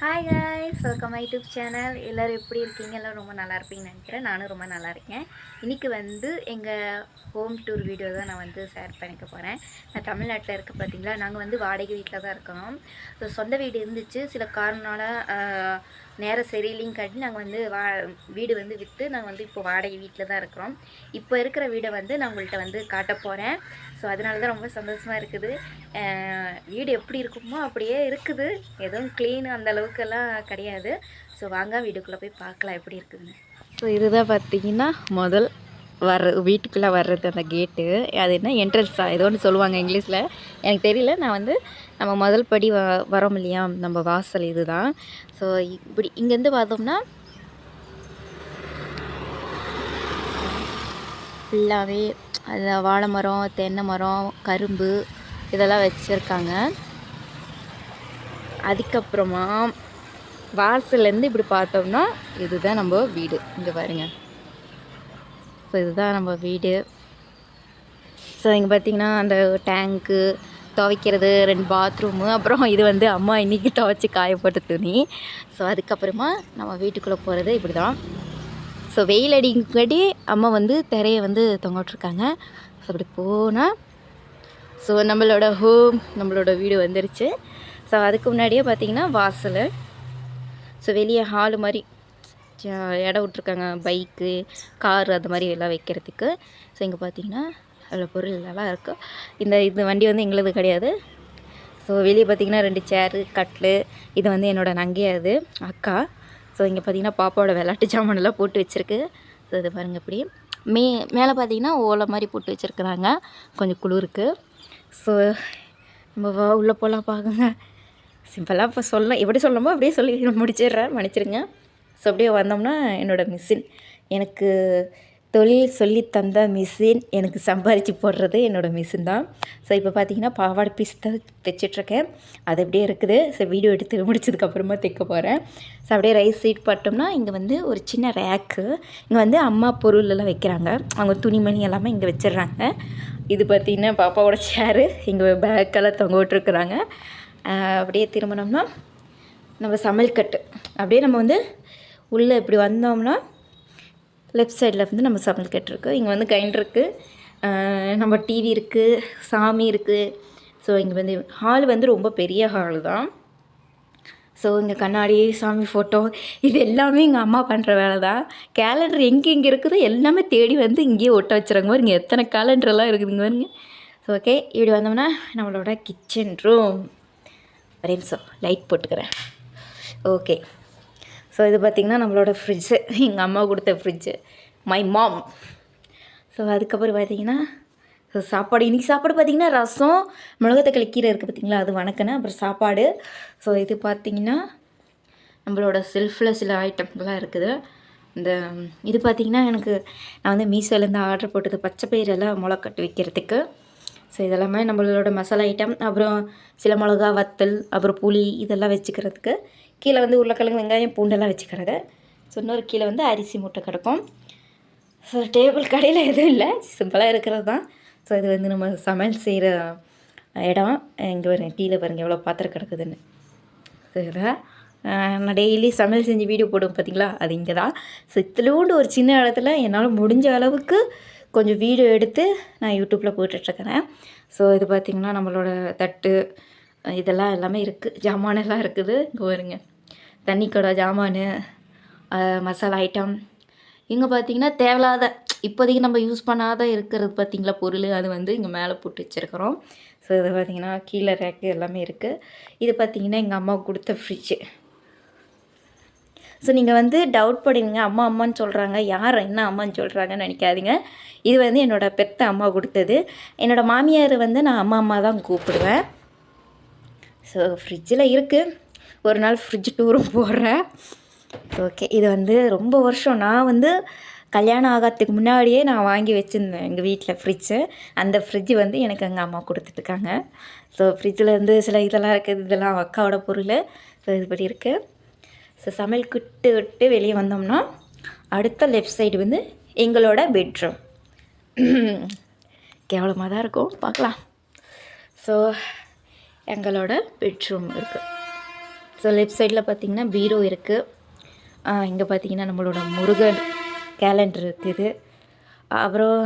Hi guys welcome my YouTube channel எல்லோரும் எப்படி இருக்கீங்க? எல்லோரும் ரொம்ப நல்லா இருப்பீங்கன்னு நினைக்கிறேன். நானும் ரொம்ப நல்லா இருக்கேன். இன்றைக்கி வந்து எங்கள் ஹோம் டூர் வீடியோ தான் நான் வந்து ஷேர் பண்ணிக்க போகிறேன் நான் தமிழ்நாட்டில் இருக்க பார்த்தீங்களா நாங்கள் வந்து வாடகை வீட்டில் தான் இருக்கோம். ஸோ சொந்த வீடு இருந்துச்சு. சில காரணனால நேரம் சரியில்லையும் காட்டி நாங்கள் வந்து வா வீடு வந்து விற்று நாங்கள் வந்து இப்போ வாடகை வீட்டில் தான் இருக்கிறோம். இப்போ இருக்கிற வீடை வந்து நான் உங்கள்கிட்ட வந்து காட்ட போகிறேன் ஸோ அதனால தான் ரொம்ப சந்தோஷமாக இருக்குது. வீடு எப்படி இருக்குமோ அப்படியே இருக்குது. எதுவும் க்ளீன் அந்த அளவுக்கெல்லாம் கிடையாது. ஸோ வாங்க வீட்டுக்குள்ளே போய் பார்க்கலாம் எப்படி இருக்குதுன்னு. ஸோ இதுதான் பார்த்தீங்கன்னா முதல் வர்ற வீட்டுக்குள்ளே வர்றது அந்த கேட்டு அது என்ன என்ட்ரன்ஸா ஏதோ ஒன்று சொல்லுவாங்க இங்கிலீஷில். எனக்கு தெரியல நான் வந்து நம்ம முதல் படி வ வரோம் இல்லையா? நம்ம வாசல் இதுதான். ஸோ இப்படி இங்கேருந்து பார்த்தோம்னா ஃபுல்லாகவே அது வாழை மரம் தென்னை மரம் கரும்பு இதெல்லாம் வச்சுருக்காங்க. அதுக்கப்புறமா வாசல்லேருந்து இப்படி பார்த்தோம்னா இதுதான் நம்ம வீடு. இங்கே பாருங்கள் ஸோ இதுதான் நம்ம வீடு. ஸோ இங்கே பார்த்தீங்கன்னா அந்த டேங்க்கு துவைக்கிறது ரெண்டு பாத்ரூமு அப்புறம் இது வந்து அம்மா இன்றைக்கி துவைச்சி காய போட்ட துணி. ஸோ அதுக்கப்புறமா நம்ம வீட்டுக்குள்ளே போகிறது இப்படி தான் ஸோ வெயில் அடிக்கடி அம்மா வந்து திரையை வந்து தொங்கிட்ருக்காங்க ஸோ அப்படி போனால் ஸோ நம்மளோட ஹோம் நம்மளோட வீடு வந்துருச்சு. ஸோ அதுக்கு முன்னாடியே பார்த்தீங்கன்னா வாசல். ஸோ வெளியே ஹாலு மாதிரி இடம் விட்ருக்காங்க பைக்கு கார் அது மாதிரி எல்லாம் வைக்கிறதுக்கு. ஸோ இங்கே பார்த்தீங்கன்னா அதில் பொருள் எல்லாம் இருக்கும் இந்த இந்த வண்டி வந்து எங்களது கிடையாது. ஸோ வெளியே பார்த்தீங்கன்னா ரெண்டு சேரு கட்லு இது வந்து என்னோடய நங்கையாது அக்கா. ஸோ இங்கே பார்த்தீங்கன்னா பாப்பாவோட விளாட்டு ஜாமான் போட்டு வச்சுருக்கு. ஸோ இது பாருங்கள் இப்படி. மே மேலே பார்த்தீங்கன்னா ஓலை மாதிரி போட்டு வச்சுருக்குறாங்க. கொஞ்சம் குளிருக்கு. ஸோ நம்ம வா உள்ளே போகலாம் பாருங்க. சிம்பிளாக இப்போ சொல்ல எப்படி சொல்லணுமோ அப்படியே சொல்லி முடிச்சிடுறேன். மன்னிச்சிருங்க. ஸோ அப்படியே வந்தோம்னா என்னோடய மிஷின் எனக்கு தொழில் சொல்லி தந்த மிஷின் எனக்கு சம்பாரித்து போடுறது என்னோடய மிஷின் தான். ஸோ இப்போ பார்த்தீங்கன்னா பாவாடை பீஸ் தான் தைச்சிட்ருக்கேன். அது அப்படியே இருக்குது. ஸோ வீடியோ எடுத்து முடிச்சதுக்கப்புறமா தைக்க போகிறேன் ஸோ அப்படியே ரைஸ் சீட் பார்த்தோம்னா இங்கே வந்து ஒரு சின்ன ரேக்கு இங்கே வந்து அம்மா பொருள் எல்லாம் வைக்கிறாங்க. அவங்க துணிமணி எல்லாமே இங்கே வச்சிடுறாங்க. இது பார்த்திங்கன்னா பாப்பாவோட சேரு இங்கே பேக்கெல்லாம் தொங்க விட்டுருக்குறாங்க. அப்படியே திரும்பினோம்னா நம்ம சமையல் கட்டு. அப்படியே நம்ம வந்து உள்ளே இப்படி வந்தோம்னா லெஃப்ட் சைடில் வந்து நம்ம சமையல் கட்டு இங்கே வந்து கைண்ட் இருக்குது நம்ம டிவி இருக்குது சாமி இருக்குது ஸோ இங்கே வந்து ஹால் வந்து ரொம்ப பெரிய ஹால் தான். ஸோ இங்கே கண்ணாடி சாமி ஃபோட்டோ இது எல்லாமே எங்கள் அம்மா பண்ணுற வேலை தான். கேலண்டர் எங்கே எங்கே இருக்குதோ எல்லாமே தேடி வந்து இங்கேயே ஒட்ட வச்சுறாங்க பாருங்க. எத்தனை கேலண்டர்லாம் இருக்குதுங்க பாருங்க. ஸோ ஓகே இப்படி வந்தோம்னா நம்மளோட கிச்சன் ரூம் ஒரே நிமிஷம் லைட் போட்டுக்கிறேன். ஓகே ஸோ இது பார்த்திங்கன்னா நம்மளோட ஃப்ரிட்ஜு எங்கள் அம்மா கொடுத்த ஃப்ரிட்ஜு மை மாம் ஸோ அதுக்கப்புறம் பார்த்தீங்கன்னா ஸோ சாப்பாடு இன்றைக்கி சாப்பாடு பார்த்திங்கன்னா ரசம் மிளகாத்தக்காளி கீரை இருக்குது பார்த்திங்களா அது வணக்கினேன் அப்புறம் சாப்பாடு. ஸோ இது பார்த்திங்கன்னா நம்மளோட செல்ஃபில் சில ஐட்டம்லாம் இருக்குது. இந்த இது பார்த்திங்கன்னா எனக்கு நான் வந்து மீஷோலேருந்து ஆர்டர் போட்டது பச்சை பயிரெல்லாம் முளைக்கட்டு வைக்கிறதுக்கு. ஸோ இதெல்லாமே நம்மளோட மசாலா ஐட்டம் அப்புறம் சில மிளகா வத்தல் அப்புறம் புளி இதெல்லாம் வச்சுக்கிறதுக்கு. கீழே வந்து உருளைக்கிழங்கு வெங்காயம் பூண்டெல்லாம் வச்சுக்கிறது. ஸோ இன்னொரு கீழே வந்து அரிசி மூட்டை கிடக்கும். ஸோ டேபிள் கடையில் எதுவும் இல்லை. சிம்பிளாக இருக்கிறது தான். ஸோ இது வந்து நம்ம சமையல் செய்கிற இடம். இங்கே பாருங்க கீழே பாருங்கள் எவ்வளோ பாத்திரம் கிடக்குதுன்னு. ஸோ நான் டெய்லி சமையல் செஞ்சு வீடியோ போடுவேன் பார்த்தீங்களா அது இங்கே தான். ஸோ இத்திலூண்டு ஒரு சின்ன இடத்துல என்னால் முடிஞ்ச அளவுக்கு கொஞ்சம் வீடியோ எடுத்து நான் யூடியூப்பில் போட்டுட்ருக்கிறேன் ஸோ இது பார்த்திங்கன்னா நம்மளோட தட்டு இதெல்லாம் எல்லாமே இருக்குது ஜாமானெல்லாம் இருக்குது. இங்கே வருங்க தண்ணி கடை ஜாமான் மசாலா ஐட்டம் இங்கே பார்த்தீங்கன்னா தேவையில்லாத இப்போதைக்கு நம்ம யூஸ் பண்ணாத இருக்கிறது பார்த்தீங்களா பொருள் அது வந்து இங்கே மேலே போட்டு வச்சுருக்கிறோம். ஸோ இது பார்த்திங்கன்னா கீழே ரேக்கு எல்லாமே இருக்குது இது பார்த்தீங்கன்னா எங்கள் அம்மா கொடுத்த ஃப்ரிட்ஜு ஸோ நீங்கள் வந்து டவுட் படுவீங்க அம்மா அம்மான்னு சொல்கிறாங்க யார் என்ன அம்மான்னு சொல்கிறாங்கன்னு நினைக்காதீங்க. இது வந்து என்னோடய பெத்த அம்மா கொடுத்தது. என்னோடய மாமியார் வந்து நான் அம்மா அம்மா தான் கூப்பிடுவேன். ஸோ ஃப்ரிட்ஜில் இருக்குது ஒரு நாள் ஃப்ரிட்ஜ் டூரும் போடுறேன் ஓகே இது வந்து ரொம்ப வருஷம். நான் வந்து கல்யாணம் ஆகாததுக்கு முன்னாடியே நான் வாங்கி வச்சுருந்தேன் எங்கள் வீட்டில் ஃப்ரிட்ஜு அந்த ஃப்ரிட்ஜு வந்து எனக்கு எங்கள் அம்மா கொடுத்துட்ருக்காங்க ஸோ ஃப்ரிட்ஜில் வந்து சில இதெல்லாம் இருக்குது இதெல்லாம் அக்காவோட பொருள். ஸோ இதுபடி இருக்குது ஸோ சமையல் குட்டு விட்டு வெளியே வந்தோம்னா அடுத்த லெஃப்ட் சைடு வந்து எங்களோட பெட்ரூம் கேவலமாக தான் இருக்கும். பார்க்கலாம். ஸோ எங்களோட பெட்ரூம் இருக்குது ஸோ லெஃப்ட் சைடில் பார்த்தீங்கன்னா பீரோ இருக்குது இங்கே பார்த்தீங்கன்னா நம்மளோட முருகன் கேலண்டர் இருக்குது அப்புறம்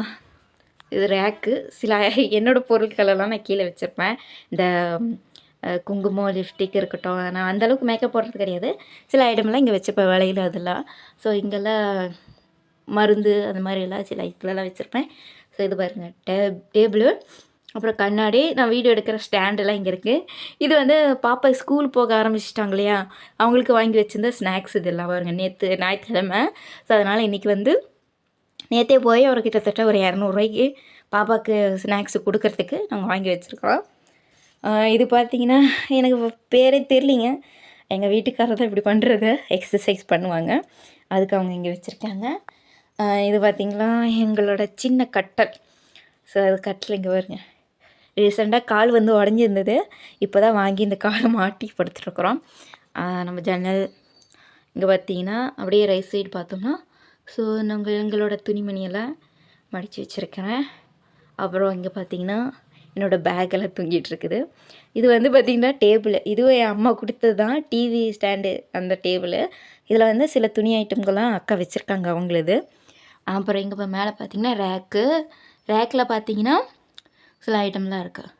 இது ரேக்கு சில என்னோடய பொருட்களெல்லாம் நான் கீழே வச்சுருப்பேன். இந்த குங்குமம் லிப்ஸ்டிக் இருக்கட்டும். நான் அந்த அளவுக்கு மேக்கப் போடுறது கிடையாது. சில ஐட்டம்லாம் இங்கே வச்சுப்பேன் விலையில அதெல்லாம். ஸோ இங்கெல்லாம் மருந்து அந்த மாதிரி எல்லாம் சில இதெல்லாம் வச்சுருப்பேன். ஸோ இது பாருங்கள் டே டேபிள். அப்புறம் கண்ணாடி நான் வீடியோ எடுக்கிற ஸ்டாண்டெல்லாம் இங்கே இருக்குது இது வந்து பாப்பா ஸ்கூல் போக ஆரம்பிச்சிட்டாங்க இல்லையா? அவங்களுக்கு வாங்கி வச்சிருந்த ஸ்நாக்ஸ் இதெல்லாம் வருங்க நேற்று ஞாயிற்றுக்கிழமை. ஸோ அதனால் இன்றைக்கி வந்து நேற்றே போய் ஒரு கிட்டத்தட்ட ஒரு இரநூறுவாய்க்கு பாப்பாவுக்கு ஸ்நாக்ஸ் கொடுக்கறதுக்கு நாங்கள் வாங்கி வச்சுருக்கோம் இது பார்த்தீங்கன்னா எனக்கு பேரே தெரியலிங்க. எங்கள் வீட்டுக்காரர் தான் இப்படி பண்ணுறது எக்ஸசைஸ் பண்ணுவாங்க. அதுக்கு அவங்க இங்கே வச்சுருக்காங்க. இது பார்த்திங்களா எங்களோட சின்ன கட்டல். ஸோ அது கட்டில் இங்கே வருங்க ரீசெண்டாக கால் வந்து உடஞ்சிருந்தது. இப்போ தான் வாங்கி இந்த காலை மாட்டி படுத்துட்ருக்குறோம் நம்ம ஜன்னல் இங்கே பார்த்தீங்கன்னா அப்படியே ரைட் சைடு பார்த்தோம்னா ஸோ நாங்கள் எங்களோட துணிமணியெல்லாம் மடித்து வச்சுருக்கிறேன். அப்புறம் இங்கே பார்த்தீங்கன்னா என்னோடய பேக்கெல்லாம் தூங்கிட்டு இருக்குது இது வந்து பார்த்திங்கன்னா டேபிள் இதுவும் என் அம்மா கொடுத்தது தான் டிவி ஸ்டாண்டு அந்த டேபிள் இதில் வந்து சில துணி ஐட்டம்கள்லாம் அக்கா வச்சுருக்காங்க அவங்களது. அப்புறம் இங்கே இப்போ மேலே பார்த்தீங்கன்னா ரேக்கு ரேக்கில் பார்த்தீங்கன்னா சில ஐட்டம்லாம் இருக்குது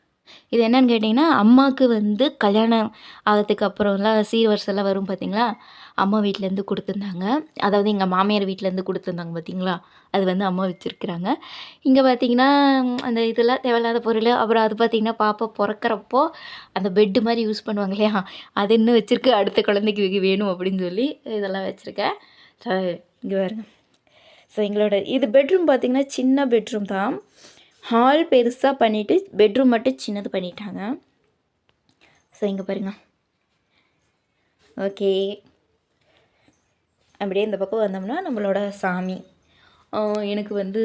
இது என்னன்னு கேட்டிங்கன்னா அம்மாவுக்கு வந்து கல்யாணம் ஆகிறதுக்கு அப்புறம்லாம் சீர்வரிசெல்லாம் வரும் பார்த்தீங்களா அம்மா வீட்டிலேருந்து கொடுத்துருந்தாங்க. அதாவது எங்கள் மாமியார் வீட்டிலேருந்து கொடுத்துருந்தாங்க பார்த்தீங்களா அது வந்து அம்மா வச்சுருக்குறாங்க. இங்கே பார்த்தீங்கன்னா அந்த இதெல்லாம் தேவையில்லாத பொருள் அப்புறம் அது பார்த்தீங்கன்னா பாப்பா பிறக்கிறப்போ அந்த பெட்டு மாதிரி யூஸ் பண்ணுவாங்க இல்லையா? அது இன்னும் வச்சுருக்கு அடுத்த குழந்தைக்கு வேணும் அப்படின்னு சொல்லி இதெல்லாம் வச்சுருக்கேன். ஸோ இங்கே பாருங்க. ஸோ எங்களோட இது பெட்ரூம் பார்த்திங்கன்னா சின்ன பெட்ரூம் தான். ஹால் பெருசாக பண்ணிவிட்டு பெட்ரூம் மட்டும் சின்னது பண்ணிட்டாங்க. ஸோ இங்கே பாருங்க. ஓகே. அப்படியே இந்த பக்கம் வந்தோம்னா நம்மளோட சாமி. எனக்கு வந்து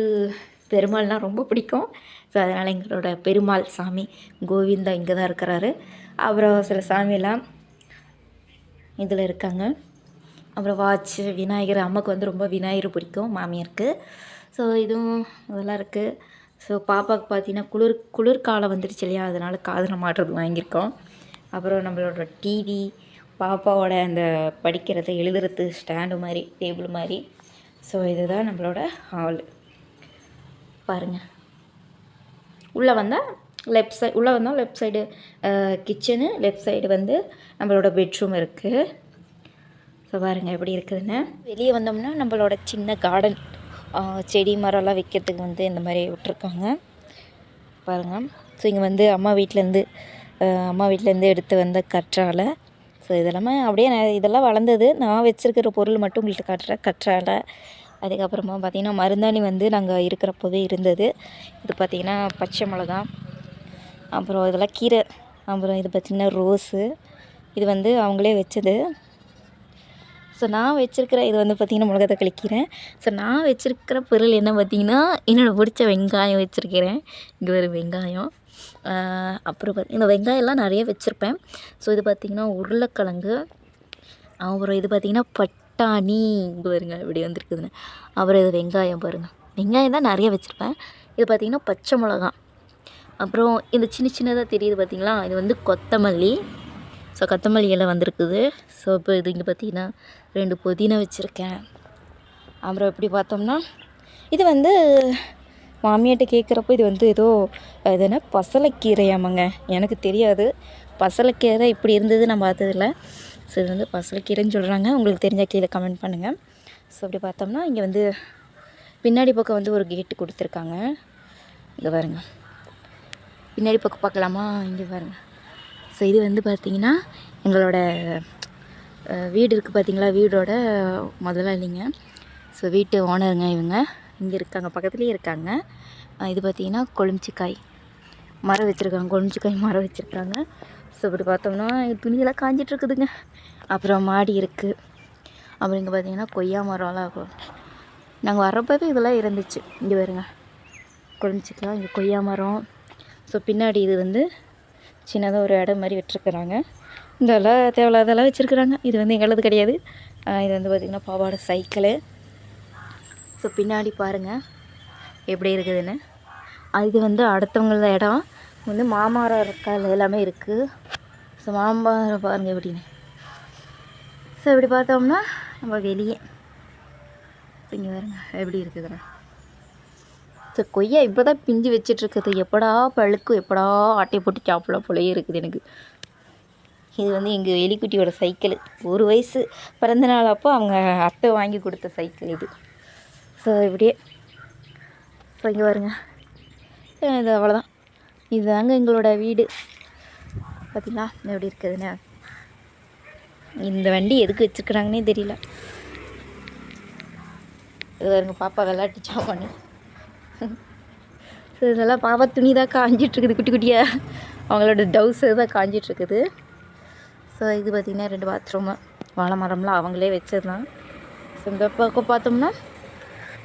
பெருமாள்னால் ரொம்ப பிடிக்கும். ஸோ அதனால் எங்களோட பெருமாள் சாமி கோவிந்தா இங்கே தான் இருக்கிறாரு. அப்புறம் சில சாமியெல்லாம் இதில் இருக்காங்க. அப்புறம் வாட்ச் விநாயகர் அம்மாவுக்கு வந்து ரொம்ப விநாயகர் பிடிக்கும் மாமியாருக்கு. ஸோ இதுவும் இதெல்லாம் இருக்குது ஸோ பாப்பாவுக்கு பார்த்தீங்கன்னா குளிர் குளிர்காலம் வந்துடுச்சு இல்லையா? அதனால் காதில் மாட்டுறது வாங்கியிருக்கோம். அப்புறம் நம்மளோட டிவி பாப்பாவோட அந்த படிக்கிறது எழுதுறது ஸ்டாண்டு மாதிரி டேபிள் மாதிரி. ஸோ இதுதான் நம்மளோட ஹால் பாருங்கள் உள்ளே வந்தால் லெஃப்ட் சைடு உள்ளே வந்தால் left side kitchen left side வந்து நம்மளோட பெட்ரூம் இருக்குது ஸோ பாருங்கள் எப்படி இருக்குதுன்னு. வெளியே வந்தோம்னா நம்மளோட சின்ன கார்டன் செடி மரம்லாம் வைக்கிறதுக்கு வந்து இந்த மாதிரி விட்ருக்காங்க பாருங்கள் ஸோ இங்கே வந்து அம்மா வீட்டிலேருந்து அம்மா வீட்டிலேருந்து எடுத்து வந்த கற்றாழை. ஸோ இதெல்லாமே அப்படியே நான் இதெல்லாம் வளர்ந்தது. நான் வச்சுருக்கிற பொருள் மட்டும் உங்கள்கிட்ட காட்டுறேன். கற்றாழை. அதுக்கப்புறமா பார்த்திங்கன்னா மருந்தாணி வந்து நாங்கள் இருக்கிறப்போவே இருந்தது. இது பார்த்திங்கன்னா பச்சை மிளகா. அப்புறம் இதெல்லாம் கீரை. அப்புறம் இது பார்த்திங்கன்னா ரோஸு. இது வந்து அவங்களே வச்சது. ஸோ நான் வச்சுருக்கிற இது வந்து பார்த்திங்கன்னா மிளகா கழிக்கிறேன் ஸோ நான் வச்சுருக்கிற பொருள் என்ன பார்த்திங்கன்னா என்னோட பிடிச்ச வெங்காயம் வச்சுருக்கிறேன். இங்கே ஒரு வெங்காயம். அப்புறம் பார்த்தி இந்த வெங்காயம்லாம் நிறைய வச்சுருப்பேன். ஸோ இது பார்த்திங்கன்னா உருளைக்கிழங்கு. அப்புறம் இது பார்த்திங்கன்னா பட்டாணி. இங்கே பாருங்க இப்படி வந்துருக்குதுன்னு. அப்புறம் இது வெங்காயம் பாருங்கள் வெங்காயம் தான் நிறைய வச்சுருப்பேன். இது பார்த்திங்கன்னா பச்சை மிளகா அப்புறம் இந்த சின்ன சின்னதாக தெரியுது பார்த்திங்களா இது வந்து கொத்தமல்லி. ஸோ கொத்தமல்லி இலை வந்திருக்குது. ஸோ இப்போ இது இங்கே பார்த்திங்கன்னா ரெண்டு புதினா வச்சுருக்கேன். அப்புறம் எப்படி பார்த்தோம்னா இது வந்து மாமியாட்ட கேட்குறப்போ இது வந்து ஏதோ அது என்ன பசலைக்கீரையாமாங்க. எனக்கு தெரியாது. பசலைக்கீரை இப்படி இருந்தது நான் பார்த்ததில்ல. ஸோ இது வந்து பசலைக்கீரைன்னு சொல்கிறாங்க உங்களுக்கு தெரிஞ்சால் கீழே கமெண்ட் பண்ணுங்கள் ஸோ அப்படி பார்த்தோம்னா இங்கே வந்து பின்னாடி பக்கம் வந்து ஒரு கேட்டு கொடுத்துருக்காங்க. இங்கே பாருங்க. பின்னாடி பக்கம் பார்க்கலாமா? இங்கே பாருங்க. ஸோ இது வந்து பார்த்திங்கன்னா எங்களோட வீடு இருக்குது பார்த்தீங்களா? வீடோட முதலாளிங்க ஸோ வீட்டு ஓனருங்க இவங்க. இங்கே இருக்காங்க. பக்கத்துலேயே இருக்காங்க. இது பார்த்திங்கன்னா கொழுமிச்சிக்காய் மரம் வச்சுருக்காங்க. கொழுமிச்சிக்காய் மரம் வச்சுருக்காங்க. ஸோ இப்படி பார்த்தோம்னா துணியெல்லாம் காஞ்சிட்ருக்குதுங்க அப்புறம் மாடி இருக்குது அப்புறம் இங்கே பார்த்தீங்கன்னா கொய்யா மரம்லாம் இருக்கும் நாங்கள் வர்றப்பவே இதெல்லாம் இருந்துச்சு. இங்கே வருங்க கொழுமிச்சிக்காய் இங்கே கொய்யா மரம். ஸோ பின்னாடி இது வந்து சின்னதாக ஒரு இடம் மாதிரி விட்டுருக்குறாங்க இதெல்லாம் தேவையில்லாதெல்லாம் வச்சுருக்குறாங்க. இது வந்து எங்களது கிடையாது. இது வந்து பார்த்திங்கன்னா பாவாடை சைக்கிளு. ஸோ பின்னாடி பாருங்கள் எப்படி இருக்குதுன்னு. அது வந்து அடுத்தவங்கள இடம். வந்து மாமரம் இருக்கால் எல்லாமே இருக்குது ஸோ மாமரம் பாருங்கள் எப்படின்னு. ஸோ இப்படி பார்த்தோம்னா நம்ம வெளியே. இங்கே பாருங்க எப்படி இருக்குதுண்ணா ஸோ கொய்யா இப்போ தான் பிஞ்சு வச்சிட்ருக்குது. எப்படா பழுக்கும் எப்படா ஆட்டையை போட்டு சாப்பிடலாம் போலயே இருக்குது எனக்கு. இது வந்து எங்கள் எலிக்குட்டியோட சைக்கிள் ஒரு வயசு பிறந்த நாள் அப்போ அவங்க அத்தை வாங்கி கொடுத்த சைக்கிள் இது. ஸோ இப்படியே. ஸோ இங்கே பாருங்க. இது அவ்வளோதான் இதுதாங்க எங்களோட வீடு. பார்த்தீங்களா எப்படி இருக்குதுன்னு? இந்த வண்டி எதுக்கு வச்சுருக்குறாங்கன்னே தெரியல. இது பாருங்க பாப்பா விளாட்டு சாமான் ஸோ இதெல்லாம் பாவா துணி தான் காஞ்சிட்ருக்குது குட்டி குட்டியாக அவங்களோட டவுஸு தான் காஞ்சிட்ருக்குது. ஸோ இது பார்த்திங்கன்னா ரெண்டு பாத்ரூமு வாழை மரம்லாம் அவங்களே வச்சதுதான் ஸோ இந்த பக்கம் பார்த்தோம்னா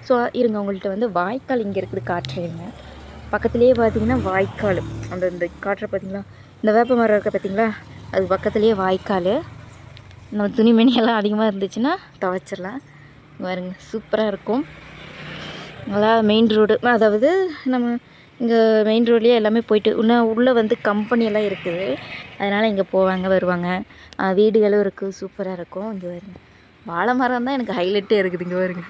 ஸோ இருங்க உங்கள்கிட்ட வந்து வாய்க்கால் இங்கே இருக்குது காட்டுறேங்க பக்கத்துலேயே பார்த்தீங்கன்னா வாய்க்கால். அந்த இந்த காட்டுற பார்த்தீங்களா இந்த வேப்ப மரம் இருக்க பார்த்தீங்களா அது பக்கத்துலேயே வாய்க்கால். நம்ம துணிமணியெல்லாம் அதிகமாக இருந்துச்சுன்னா துவைச்சிடலாம். பாருங்க சூப்பராக இருக்கும். அதாவது மெயின் ரோடு அதாவது நம்ம இங்கே மெயின் ரோட்லேயே எல்லாமே போயிட்டு இன்னும் உள்ளே வந்து கம்பெனியெல்லாம் இருக்குது. அதனால் இங்கே போவாங்க வருவாங்க. வீடுகளும் இருக்குது சூப்பராக இருக்கும். இங்கே வருங்க வாழை மரம் தான் எனக்கு ஹைலைட்டே இருக்குது இங்கே வருங்க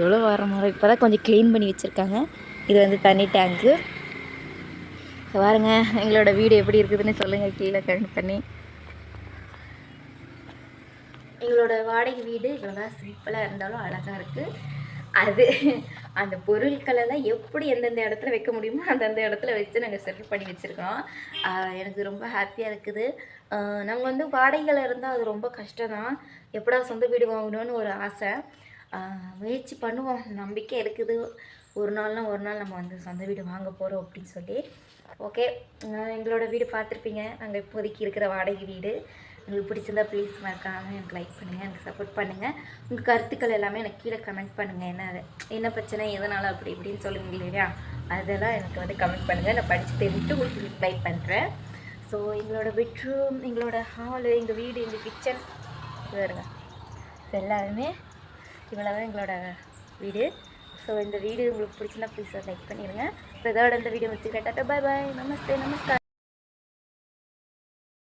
எவ்வளோ வாழை மரம். இப்போ தான் கொஞ்சம் க்ளீன் பண்ணி வச்சுருக்காங்க. இது வந்து தண்ணி டேங்க்கு பாருங்க எங்களோட வீடு எப்படி இருக்குதுன்னு சொல்லுங்கள் கீழே கமெண்ட் பண்ணி. எங்களோட வாடகை வீடு இவ்வளோதான் சிம்பிளாக இருந்தாலும் அழகாக இருக்குது அது அந்த பொருட்களெல்லாம் எப்படி எந்தெந்த இடத்துல வைக்க முடியுமோ அந்தந்த இடத்துல வச்சு நாங்கள் செட்டில் பண்ணி வச்சுருக்கோம் எனக்கு ரொம்ப ஹாப்பியாக இருக்குது. நாங்கள் வந்து வாடகையில் இருந்தால் அது ரொம்ப கஷ்டம் தான் எப்படா சொந்த வீடு வாங்கணும்னு ஒரு ஆசை. முயற்சி பண்ணுவோம். நம்பிக்கை இருக்குது. ஒரு நாள்னா ஒரு நாள் நம்ம வந்து சொந்த வீடு வாங்க போகிறோம் அப்படின்னு சொல்லி. ஓகே. எங்களோட வீடு பார்த்துருப்பீங்க. நாங்கள் இப்போதைக்கு இருக்கிற வாடகை வீடு. உங்களுக்கு பிடிச்சிருந்தா ப்ளீஸ் மறக்காமல் எனக்கு லைக் பண்ணுங்கள் எனக்கு சப்போர்ட் பண்ணுங்கள் உங்கள் கருத்துக்கள் எல்லாமே எனக்கு கீழே கமெண்ட் பண்ணுங்கள் என்ன அது என்ன பிரச்சனை எதனால் அப்படி இப்படின்னு சொல்லுங்க இல்லையா? அதெல்லாம் எனக்கு வந்து கமெண்ட் பண்ணுங்கள் நான் படித்து தெரிஞ்சுட்டு உங்களுக்கு ரிப்ளை பண்ணுறேன் ஸோ எங்களோட பெட்ரூம் எங்களோட ஹாலு எங்கள் வீடு எங்கள் கிச்சன் வருங்க எல்லாருமே இவ்வளோ தான் எங்களோட வீடு. ஸோ இந்த வீடியோ உங்களுக்கு பிடிச்சிருந்தா ப்ளீஸ் லைக் பண்ணிடுங்க. ஸோ இதோட இந்த வீடியோ முடிச்சுக்கிறேன். டாட்டா பாய் பாய் நமஸ்தே நமஸ்கார்